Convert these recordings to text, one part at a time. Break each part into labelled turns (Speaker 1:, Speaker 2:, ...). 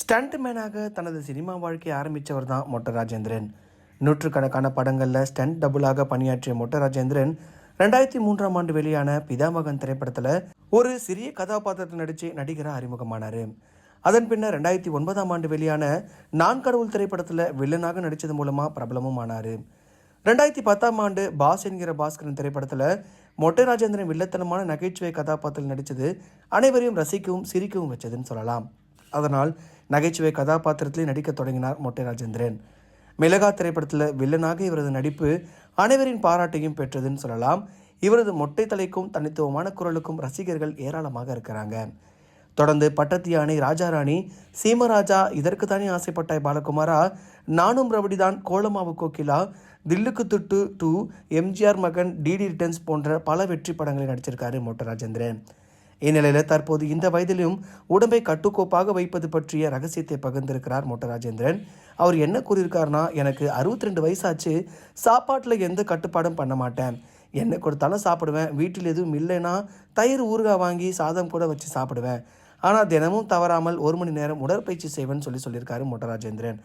Speaker 1: Stunt மேனாக தனது cinema வாழ்க்கையை ஆரம்பித்தவர் தான் மொட்ட ராஜேந்திரன் நூற்றுக்கணக்கான படங்களில் ஸ்டண்ட் டபுளாக பணியாற்றிய மொட்ட ராஜேந்திரன் ரெண்டாயிரத்தி மூன்றாம் ஆண்டு வெளியான பிதாமகன் திரைப்படத்தில் ஒரு சிறிய கதாபாத்திரத்தில் நடித்து நடிகராக அறிமுகமானார். அதன் பின்னர் ரெண்டாயிரத்தி ஒன்பதாம் ஆண்டு வெளியான நான் கடவுள் திரைப்படத்தில் வில்லனாக நடித்தது மூலமாக பிரபலமும் ஆனார். ரெண்டாயிரத்தி பத்தாம் ஆண்டு பாஸ் என்கிற பாஸ்கரன் திரைப்படத்தில் மொட்டை ராஜேந்திரன் வில்லத்தனமான நகைச்சுவை கதாபாத்திரத்தில் நடித்தது அனைவரையும் ரசிக்கவும் சிரிக்கவும் வச்சதுன்னு சொல்லலாம். அதனால் நகைச்சுவை கதாபாத்திரத்திலே நடிக்க தொடங்கினார் மொட்டை ராஜேந்திரன். மிளகா திரைப்படத்தில் வில்லனாக இவரது நடிப்பு அனைவரின் பாராட்டையும் பெற்றதுன்னு சொல்லலாம். இவரது மொட்டை தலைக்கும் தனித்துவமான குரலுக்கும் ரசிகர்கள் ஏராளமாக இருக்கிறாங்க. தொடர்ந்து பட்டத்து யானை ராஜாராணி சீமராஜா இதற்கு தானே ஆசைப்பட்டாய் பாலகுமாரா நானும் ரவுடிதான் கோலமாவு கோகிலா தில்லுக்கு துட்டு டூ எம்ஜிஆர் மகன் டிடி ரிட்டர்ன்ஸ் போன்ற பல வெற்றி படங்களில் நடிச்சிருக்காரு மொட்டை ராஜேந்திரன். இந்நிலையில் தற்போது இந்த வயதிலும் உடம்பை கட்டுக்கோப்பாக வைப்பது பற்றிய ரகசியத்தை பகிர்ந்திருக்கிறார் மோட்ட ராஜேந்திரன் அவர் என்ன கூறியிருக்காருனா எனக்கு அறுபத்தி ரெண்டு வயசாச்சு சாப்பாட்டில் எந்த கட்டுப்பாடும் பண்ண மாட்டேன். என்ன கொடுத்தாலும் சாப்பிடுவேன். வீட்டில் எதுவும் இல்லைன்னா தயிர் ஊறுகாய் வாங்கி சாதம் கூட வச்சு சாப்பிடுவேன். ஆனால் தினமும் தவறாமல் ஒரு மணி நேரம் உடற்பயிற்சி செய்வேன்னு சொல்லி சொல்லியிருக்காரு மொட்டராஜேந்திரன்.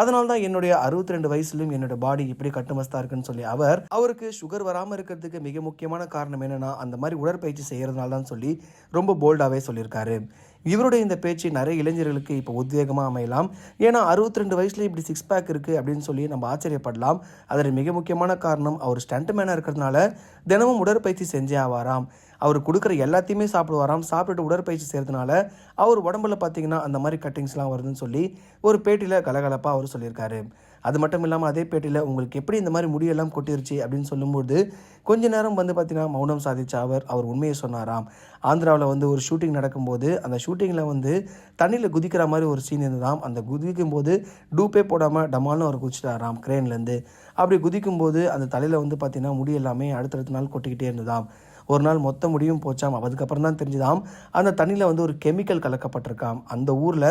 Speaker 1: அதனால தான் என்னுடைய அறுபத்தி ரெண்டு வயசுலையும் என்னோட பாடி இப்படி கட்டுமஸ்தா இருக்குன்னு சொல்லி அவர் அவருக்கு சுகர் வராமல் இருக்கிறதுக்கு மிக முக்கியமான காரணம் என்னன்னா அந்த மாதிரி உடற்பயிற்சி செய்கிறதுனால தான் சொல்லி ரொம்ப போல்டாகவே சொல்லியிருக்காரு. இவருடைய இந்த பேச்சு நிறைய இளைஞர்களுக்கு இப்போ உத்வேகமாக அமையலாம். ஏன்னா அறுபத்தி ரெண்டு வயசுல இப்படி சிக்ஸ் பேக் இருக்குது அப்படின்னு சொல்லி நம்ம ஆச்சரியப்படலாம். அதில் மிக முக்கியமான காரணம் அவர் ஸ்டண்ட்மேனாக இருக்கிறதுனால தினமும் உடற்பயிற்சி செஞ்சே ஆவாராம். அவர் கொடுக்குற எல்லாத்தையுமே சாப்பிடுவாராம். சாப்பிட்டுட்டு உடற்பயிற்சி செய்கிறதுனால அவர் உடம்புல பார்த்தீங்கன்னா அந்த மாதிரி கட்டிங்ஸ்லாம் வருதுன்னு சொல்லி ஒரு பேட்டியில் கலகலப்பாக அவர் சொல்லியிருக்காரு. அது மட்டும் இல்லாமல் அதே பேட்டியில் உங்களுக்கு எப்படி இந்த மாதிரி முடியெல்லாம் கொட்டிருச்சு அப்படின்னு சொல்லும்போது கொஞ்ச நேரம் வந்து பார்த்தீங்கன்னா மௌனம் சாதிச்ச அவர் அவர் உண்மையை சொன்னாராம். ஆந்திராவில் வந்து ஒரு ஷூட்டிங் நடக்கும்போது அந்த ஷூட்டிங்கில் வந்து தண்ணியில் குதிக்கிற மாதிரி ஒரு சீன் இருந்ததாம். அந்த குதிக்கும் போது டூப்பே போடாமல் டமால்னு அவர் குதிச்சிட்டாராம் கிரேன்லேருந்து அப்படி குதிக்கும்போது அந்த தலையில் வந்து பார்த்தீங்கன்னா முடி எல்லாமே அடுத்தடுத்த நாள் கொட்டிக்கிட்டே இருந்ததாம். ஒரு நாள் மொத்த முடியும் போச்சாம். அதுக்கப்புறம் தான் தெரிஞ்சுதாம். அந்த தண்ணியில் வந்து ஒரு கெமிக்கல் கலக்கப்பட்டிருக்காம். அந்த ஊரில்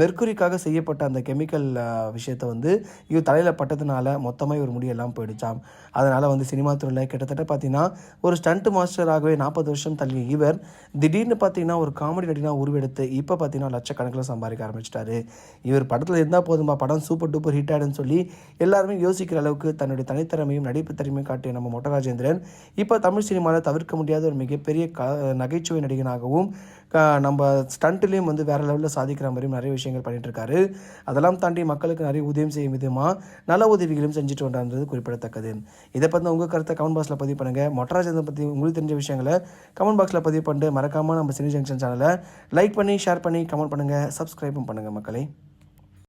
Speaker 1: மெர்க்குரிக்காக செய்யப்பட்ட அந்த கெமிக்கல் விஷயத்தை வந்து இவர் தலையில் பட்டதுனால மொத்தமாக இவர் முடியெல்லாம் போயிடுச்சாம். அதனால் வந்து சினிமா துறையில் கிட்டத்தட்ட பார்த்தீங்கன்னா ஒரு ஸ்டண்ட் மாஸ்டராகவே நாற்பது வருஷம் தள்ளிய இவர் திடீர்னு பார்த்தீங்கன்னா ஒரு காமெடி நடினா உருவெடுத்து இப்போ பார்த்தீங்கன்னா லட்சக்கணக்கில் சம்பாதிக்க ஆரம்பிச்சிட்டாரு. இவர் படத்தில் இருந்தால் போதும்பா படம் சூப்பர் டூப்பர் ஹிட் ஆடுன்னு சொல்லி எல்லாருமே யோசிக்கிற அளவுக்கு தன்னுடைய தனித்திறமையும் நடிப்பு திறமையும் காட்டிய நம்ம மொட்டராஜேந்திரன் இப்போ தமிழ் சினிமாவில் தவிர்க்க முடியாத ஒரு மிகப்பெரிய க நகைச்சுவை நடிகனாகவும் க- நம்ம ஸ்டண்ட்லேயும் வந்து வேறு லெவலில் சாதிக்கிற மாதிரியும் நிறைய விஷயங்கள் பண்ணிகிட்ருக்காரு அதெல்லாம் தாண்டி மக்களுக்கு நிறைய உதவியும் செய்யும் விதமாக நல்ல உதவிகளும் செஞ்சுட்டு வந்தான்றது குறிப்பிடத்தக்கது. இதை பற்றி உங்கள் கருத்தை கமெண்ட் பாக்ஸில் பதிவு பண்ணுங்கள் மொட்டராஜேந்திரன் பற்றி உங்களுக்கு தெரிஞ்ச விஷயங்களை கமெண்ட் பாக்ஸில் பதிவு பண்ணிட்டு மறக்காமல் நம்ம சினி ஜங்ஷன் சேனலை லைக் பண்ணி ஷேர் பண்ணி கமெண்ட் பண்ணுங்கள் சப்ஸ்கிரைபும் பண்ணுங்கள் மக்களை.